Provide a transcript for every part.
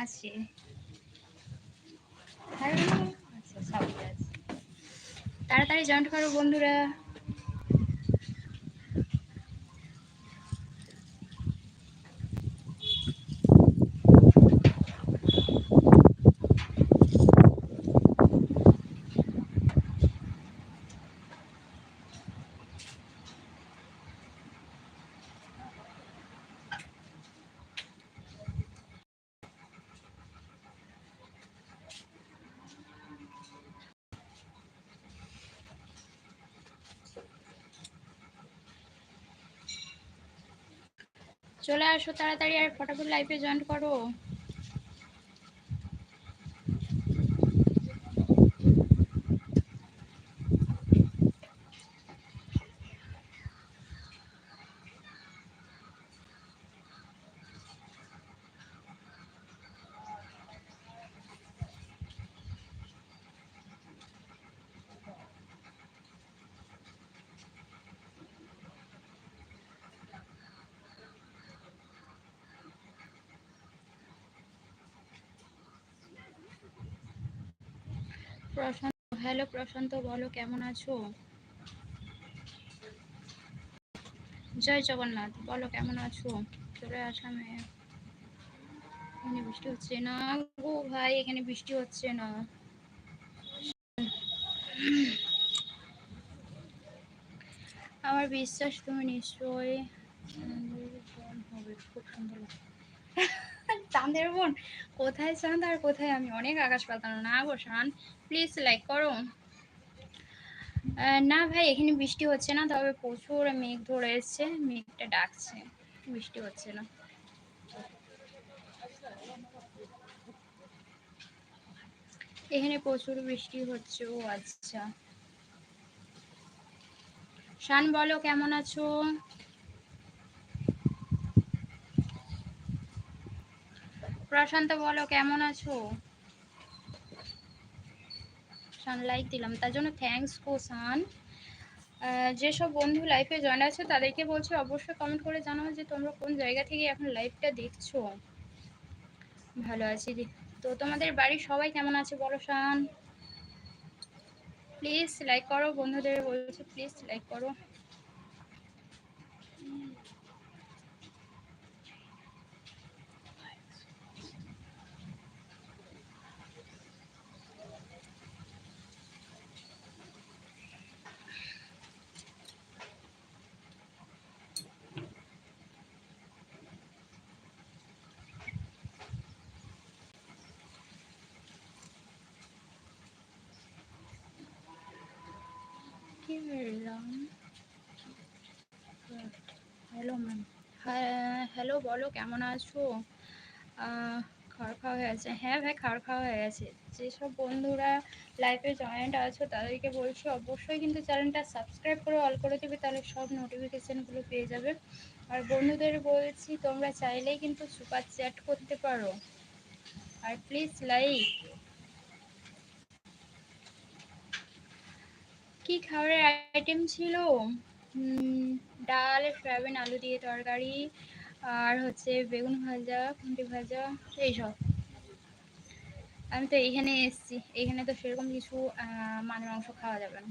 আছে আচ্ছা তাড়াতাড়ি জয়েন্ট করো বন্ধুরা। চলে আসো তাড়াতাড়ি আর ফটাফট লাইফে জয়েন করো। প্রশান্ত, হ্যালো প্রশান্ত, বলো কেমন আছো? জয় জগন্নাথ, বলো কেমন আছো? চলে আসামে এখানে বৃষ্টি হচ্ছে না গো ভাই, এখানে বৃষ্টি হচ্ছে না। আমার বিশ্বাস তুমি নিশ্চয়ই হবে, খুব সুন্দর। চাঁদের বোন কোথায় চাঁদ আর কোথায় আমি? অনেক আকাশ পাতানো না গো শান প্লিজ লাইক করো। না ভাই, এখানে বৃষ্টি হচ্ছে না, তবে প্রচুর মেঘ ধরে এসছে, মেঘটা ডাকছে। বৃষ্টি হচ্ছে না। এখানে প্রচুর বৃষ্টি হচ্ছে, ও আচ্ছা। শান বলো, কেমন আছো? প্রশান্ত বলো কেমন আছো? শান লাইক দিলাম। তার জন্য থ্যাঙ্কস গো শান। আহ, যেসব বন্ধু লাইফে জয়েন আছে তাদেরকে বলছি অবশ্যই কমেন্ট করে জানাও যে তোমরা কোন জায়গা থেকে এখন লাইভটা দেখছ। ভালো আছি তো তোমাদের বাড়ির সবাই কেমন আছে বলো শান? প্লিজ লাইক করো বন্ধুদের বলছি প্লিজ লাইক করো। হ্যালো ম্যাম হ্যাঁ হ্যালো বলো কেমন আছো? আহ, খাওয়ার খাওয়া হয়ে গেছে। হ্যাঁ ভাই খাওয়ার খাওয়া হয়ে গেছে। যেসব বন্ধুরা লাইভে জয়েন্ট আছো তাদেরকে বলছি অবশ্যই কিন্তু চ্যানেলটা সাবস্ক্রাইব করে অল করে দেবে তাহলে সব নোটিফিকেশানগুলো পেয়ে যাবে। আর বন্ধুদের বলছি তোমরা চাইলেই কিন্তু সুপার চ্যাট করতে পারো। আর প্লিজ লাইক কি খাবারের আইটেম ছিল? ডাল, সয়াবিন, আলু দিয়ে তরকারি, আর হচ্ছে বেগুন ভাজা কুন্টি ভাজা এইসব আমি তো এইখানে এসেছি। এইখানে তো সেরকম কিছু মাছ মাংস খাওয়া যাবে না।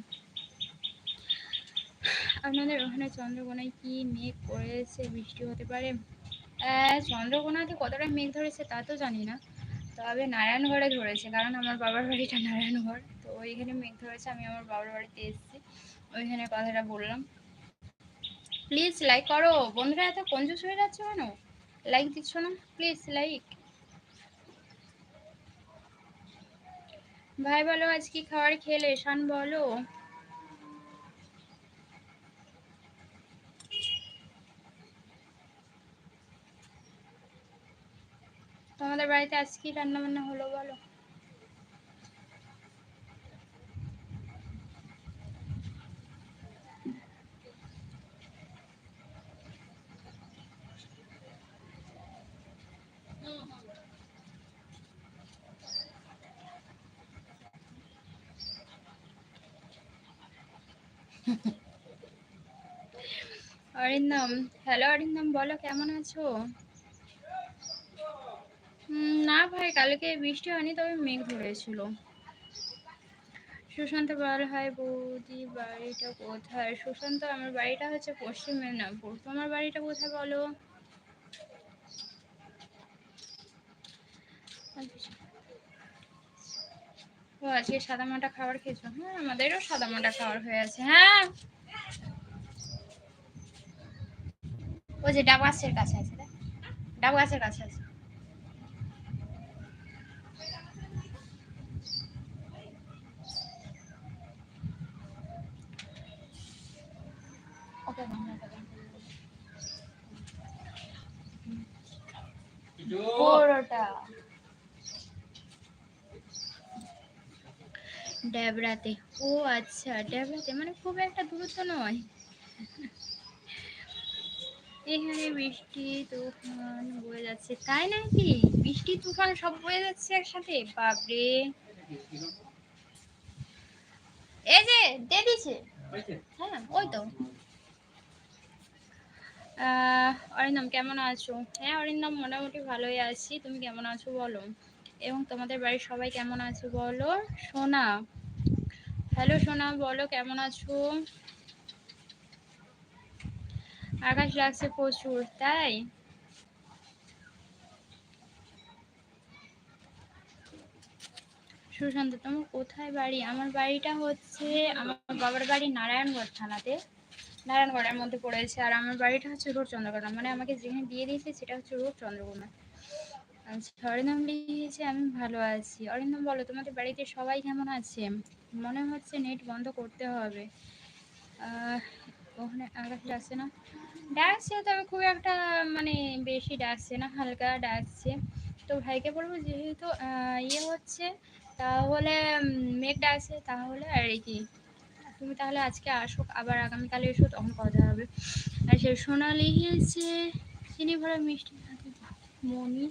আপনাদের ওখানে চন্দ্রকোনায় কি মেঘ করেছে? বৃষ্টি হতে পারে? চন্দ্রকোনাতে কতটা মেঘ ধরেছে তা তো জানি না। তবে নারায়ণগড়ে ধরেছে কারণ আমার বাবার বাড়িটা নারায়ণগড়। তো ওইখানে মেঘ ধরেছে, আমি আমার বাবার বাড়িতে এসেছি, ওইখানে কথাটা বললাম। প্লিজ লাইক করো। বন্ধুরা, এত কঞ্জুস হয়ে যাচ্ছে কেন? লাইক দিচ্ছ না? প্লিজ লাইক ভাই বলো আজ কি খাবার খেলে? শান বলো। তোমাদের বাড়িতে আজ কি রান্নাবান্না হলো বলো? অরিন্দম হ্যালো অরিন্দম বলো কেমন আছো? না ভাই, কালকে বৃষ্টি হয়নি, তবে মেঘ ধরেছিল। সুশান্ত বল হয় বৌদি, বাড়িটা কোথায়? সুশান্ত, আমার বাড়িটা হচ্ছে পশ্চিম মেদিনীপুর। তোমার বাড়িটা কোথায় বলো? ও, আজকে সাদা মাটা খাবার খেয়েছো? হ্যাঁ আমাদেরও সাদা মাটা খাবার হয়ে আছে হ্যাঁ। ওই যে ডাব গাছের কাছে আছে ডাব গাছের কাছে আছে। ড্যাবরাতে ও আচ্ছা ড্যাবরাতে মানে খুব একটা দূরত্ব নয়। এখানে বৃষ্টি তুফান বয়ে যাচ্ছে। তাই নাকি? বৃষ্টি তুফান সব বয়ে যাচ্ছে একসাথে? বাপরে। এই যে দিয়ে দিছে হ্যাঁ ওই তো। অরিন্দম, কেমন আছো? হ্যাঁ অরিন্দম, মোটামুটি ভালোই আছি। তুমি কেমন আছো বলো? এবং তোমাদের বাড়ির সবাই কেমন আছো বলো? সোনা, হ্যালো সোনা, বলো কেমন আছো? আকাশ লাগছে প্রচুর, তাই? সুশান্ত, তোমার কোথায় বাড়ি? আমার বাড়িটা হচ্ছে, আমার বাবার বাড়ি নারায়ণগড় থানাতে। নারায়ণগড়ের মধ্যে পড়েছে। আর আমার বাড়িটা হচ্ছে রোড চন্দ্রকোনা। মানে আমাকে যেখানে দিয়ে দিয়েছে সেটা হচ্ছে রোড চন্দ্রকোনা। আচ্ছা অরিন্দম লিখেছে, আমি ভালো আছি। অরিন্দম, বলো, তোমাদের বাড়িতে সবাই কেমন আছে? মনে হচ্ছে নেট বন্ধ করতে হবে। ওখানে আকাশ ডাকছে না? ডাকছে তবে খুব একটা মানে বেশি ডাকছে না, হালকা ডাকছে। তো ভাইকে বলব, যেহেতু ইয়ে হচ্ছে, তাহলে মেঘ ডাকছে, তাহলে আর কি। তুমি তাহলে আজকে আসো আবার আগামীকালে এসো, তখন কথা হবে। আর সে সোনালি লিখেছে চিনি ভরা মিষ্টি মনি।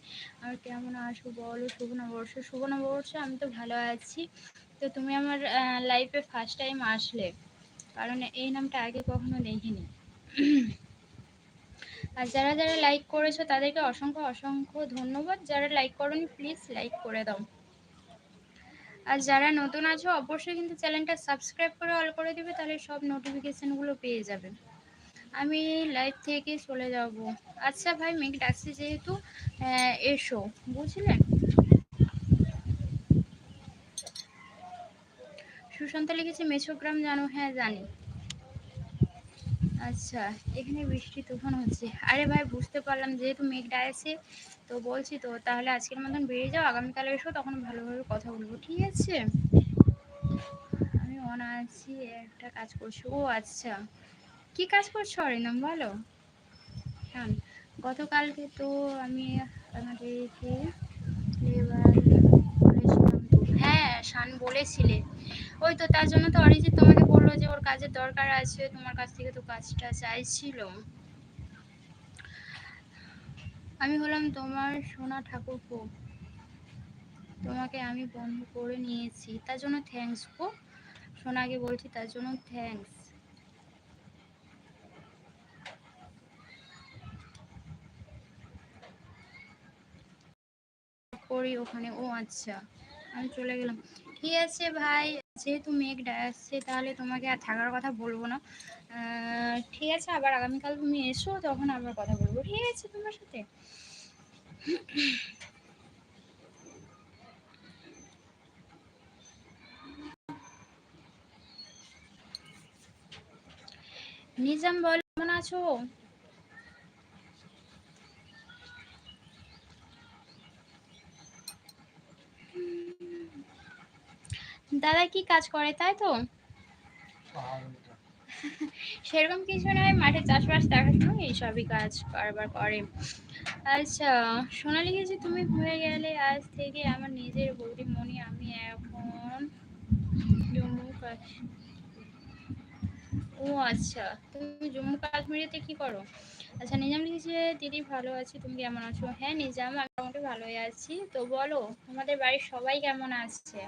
আর কেমন আসো বলো, শুভ নববর্ষ। শুভ নববর্ষ, আমি তো ভালো আছি। তো তুমি আমার লাইফে ফার্স্ট টাইম আসলে, কারণ এই নামটা আগে কখনো দেখিনি। আর যারা যারা লাইক করেছ, তাদেরকে অসংখ্য অসংখ্য ধন্যবাদ। যারা লাইক করনি প্লিজ লাইক করে দাও। আর যারা নতুন আছো, অবশ্যই কিন্তু চ্যানেলটা সাবস্ক্রাইব করে অল করে দিবে, তাহলে সব নোটিফিকেশানগুলো পেয়ে যাবে। আমি লাইভ থেকে চলে যাব। আচ্ছা ভাই মেঘ ডাকছে যেহেতু এসো বুঝলেন সুশান্ত লিখেছে, মেছোগ্রাম জানো? হ্যাঁ জানি। আচ্ছা এখানে বৃষ্টি তুফান হচ্ছে। আরে ভাই, বুঝতে পারলাম যেহেতু মেঘটা আছে তো বলছি তো, তাহলে আজকের মতন বেরিয়ে যাও, আগামীকালে এসো, তখন ভালোভাবে কথা বলব, ঠিক আছে? আমি অনা আছি, একটা কাজ করছি। ও আচ্ছা। কি কাজ করছ, অরিন্দম, বলো? হ্যাঁ গতকালকে তো আমি আমাদেরকে হ্যাঁ শান বলেছিলে। ওই তো তার জন্য তো অরিজিৎ তোমাকে বলল যে ওর কাজের দরকার আছে, তোমার কাছ থেকে তো কাজটা চাইছিল। আমি হলাম তোমার সোনা ঠাকুর ঠাকুরপো তোমাকে আমি বন্ধ করে নিয়েছি। তার জন্য থ্যাংকস গো সোনাকে বলছি তার জন্য থ্যাংকস করি ওখানে। ও আচ্ছা। আমি চলে গেলাম। ঠিক আছে ভাই যেহেতু মেঘ আসছে তাহলে তোমাকে আর থাকার কথা বলব না। ঠিক আছে, আবার আগামীকাল তুমি এসো, তখন আবার কথা বলব। ঠিক আছে তোমার সাথে? নিজাম বল, কেমন আছো? দাদা কি কাজ করে তাই তো? সেরকম কিছু নয়, মাঠে চাষবাস দেখাশোনা এইসবই কাজ কারবার করে। আচ্ছা সোনালি গেছি তুমি হয়ে গেলে আজ থেকে আমার নিজের বৌদি মনে আমি এখন ও আচ্ছা। তুমি জম্মু কাশ্মীরেতে কি করো? আচ্ছা নিজাম লিখেছে দিদি ভালো আছি, তুমি কেমন আছো? হ্যাঁ নিজাম, আমি মোটামুটি ভালোই আছি। তো বলো, তোমাদের বাড়ির সবাই কেমন আছে?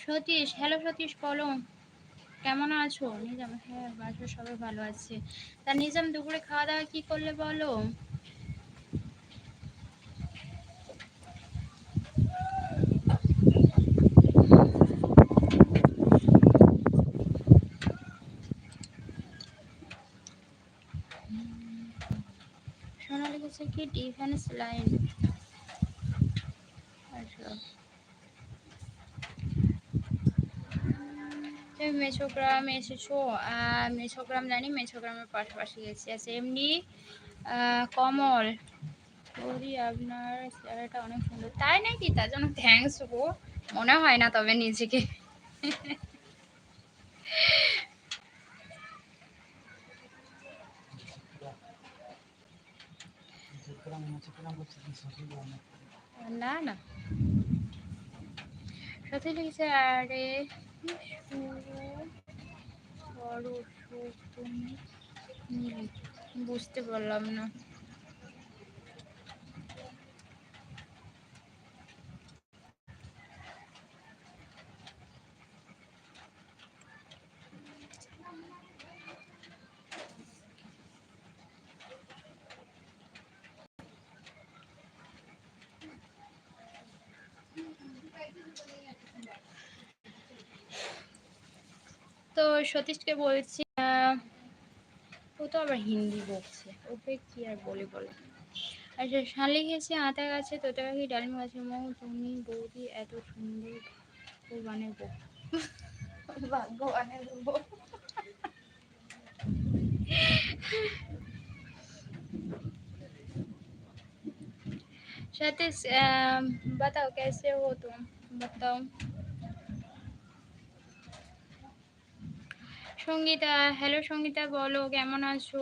সতীশ হ্যালো সতীশ বলো কেমন আছো? নিজাম হ্যাঁ বাসার সবাই ভালো আছে। তা নিজাম, দুপুরে খাওয়া দাওয়া কি করলে বলো? লিখেছে কি ডিফেন্স লাইন আচ্ছা। মেছোগ্রামে এসেছ মেছোগ্রাম জানি মেছোগ্রামের পাশাপাশি গেছি। আচ্ছা এমনি কমল, বৌদি, আপনার চেহারাটা অনেক সুন্দর। তাই নাকি? তার জন্য থ্যাংকস গো। মনে হয় না তবে নিজেকে। না না। সাথে লিখেছে, আরে বুঝতে পারলাম না তো সতীশকে বলছি ও তো আবার হিন্দি বলছে ওকে কি আর বলি বলে? আচ্ছা শালিক এসে আতা গাছে তোতে পাখি ডালিম গাছে মৌ তুমি বৌদি এত সুন্দর ও বানাবো ভাগ্য বাতাও কেসে হো তুম বাতাও। সঙ্গীতা হ্যালো সঙ্গীতা বলো কেমন আছো?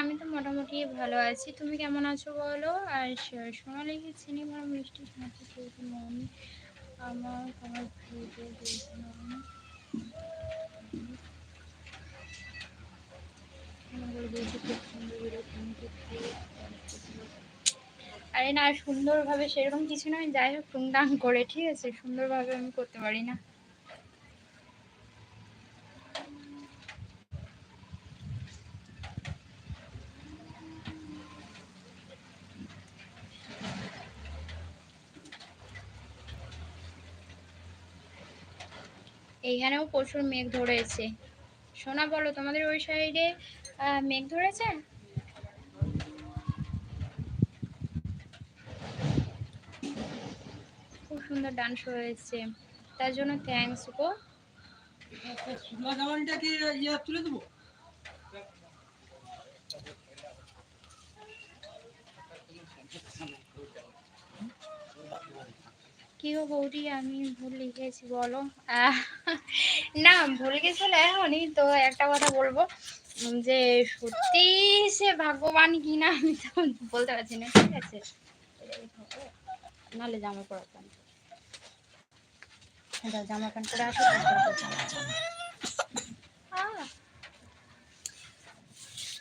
আমি তো মোটামুটি ভালো আছি। তুমি কেমন আছো বলো? আর সোনালিকে চিনি ভালো মিষ্টি চলছে মন আমার? আরে না, সুন্দরভাবে সেরকম কিছু নয়। যাই হোক, টুংটাং করে, ঠিক আছে? সুন্দরভাবে আমি করতে পারি না। এইখানেও প্রচুর মেঘ ধরেছে। সোনা, বলো, তোমাদের ওই সাইডে মেঘ ধরেছে? খুব সুন্দর ডান্স হয়েছে। তার জন্য থ্যাঙ্কস গো। তুলে দেবো কি গো বৌদি আমি ভুল লিখেছি বলো? না ভুল গেছিল এখনই তো একটা কথা বলব যে সত্যি সে ভাগ্যবান কিনা আমি তো বলতে পারছি না ঠিক আছে? নাহলে জামা পরাতাম দাও, জামা প্যান্ট পরে আসো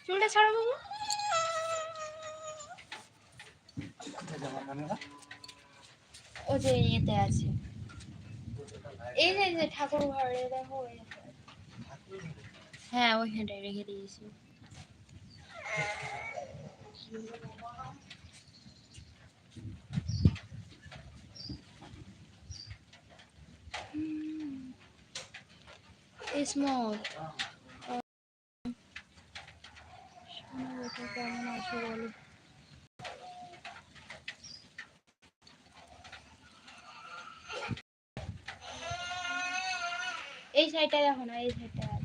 চুলটা ছাড়ো বাবু। ও যে ইয়েতে আছে। এই যে যে ঠাকুর ঘরে দেখো হ্যাঁ ওইখানটায় রেখে দিয়েছি। স্মুথ সাইডটা দেখো না এই সাইডটা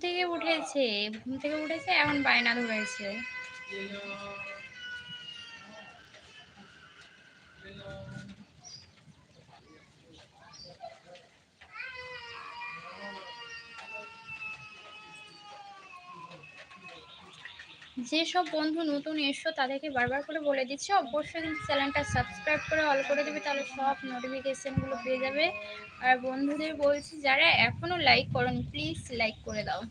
থেকে উঠেছে ঘুম থেকে উঠেছে এখন বায়না ধরেছে। যেসব বন্ধু নতুন এসো তাদেরকে বারবার করে বলে দিচ্ছি, অবশ্যই কিন্তু চ্যানেলটা সাবস্ক্রাইব করে অল করে দেবে, তাহলে সব নোটিফিকেশানগুলো পেয়ে যাবে। আর বন্ধুদের বলছি, যারা এখনও লাইক করেন প্লিজ লাইক করে দাও।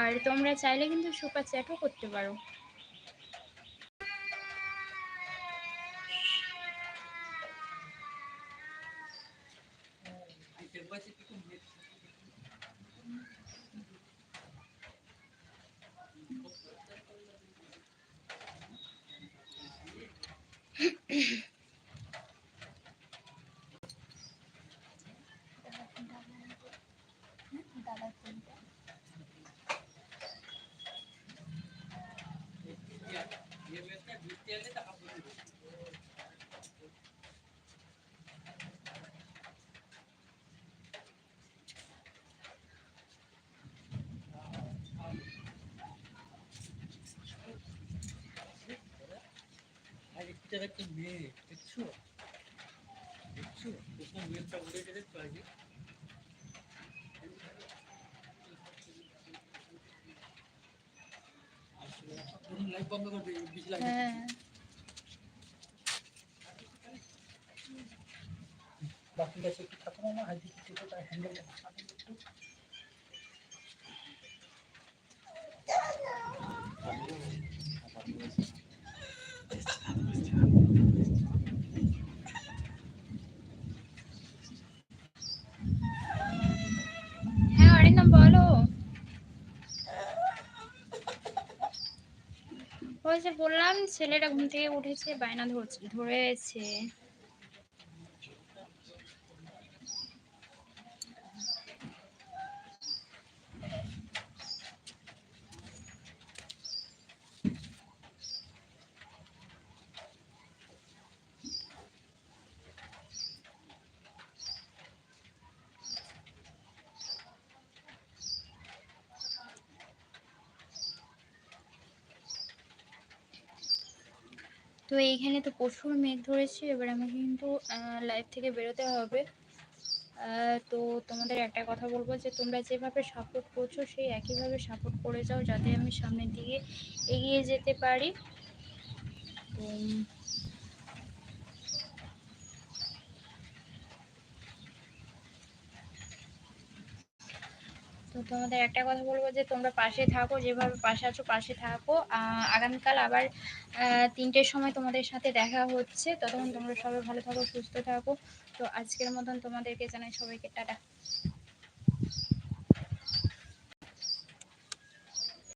আর তোমরা চাইলে কিন্তু সুপার চ্যাটও করতে পারো। একটা একটা মেয়ে দেখছ দেখছ কোথাও মেয়েটা উড়ে গেলে তো আগে লাইট বন্ধ করে দিই বিশ লাগে হ্যাঁ। বাকি কাছে কি থাকো না হাত দিয়ে একটু তার হ্যান্ডেলটা ছাড়িয়ে একটু হ্যাঁ অরিন্দম বলো ওই যে বললাম ছেলেটা ঘুম থেকে উঠেছে বায়না ধরছে। তো এইখানে তো প্রচুর মেঘ ধরেছে, এবার আমাকে কিন্তু লাইভ থেকে বেরোতে হবে। তো তোমাদের একটা কথা বলব যে, তোমরা যেভাবে সাপোর্ট করছ, সেই একইভাবে সাপোর্ট করে যাও যাতে আমি সামনের দিকে এগিয়ে যেতে পারি। তো তো তোমাদের একটা কথা বলব যে তোমরা পাশে থাকো, যেভাবে পাশে আছো পাশে থাকো। আগামীকাল আবার তিনটের সময় তোমাদের সাথে দেখা হচ্ছে। ততক্ষণ তোমরা সবাই ভালো থাকো, সুস্থ থাকো। তো আজকের মতন তোমাদেরকে জানাই সবাইকে, টাটা।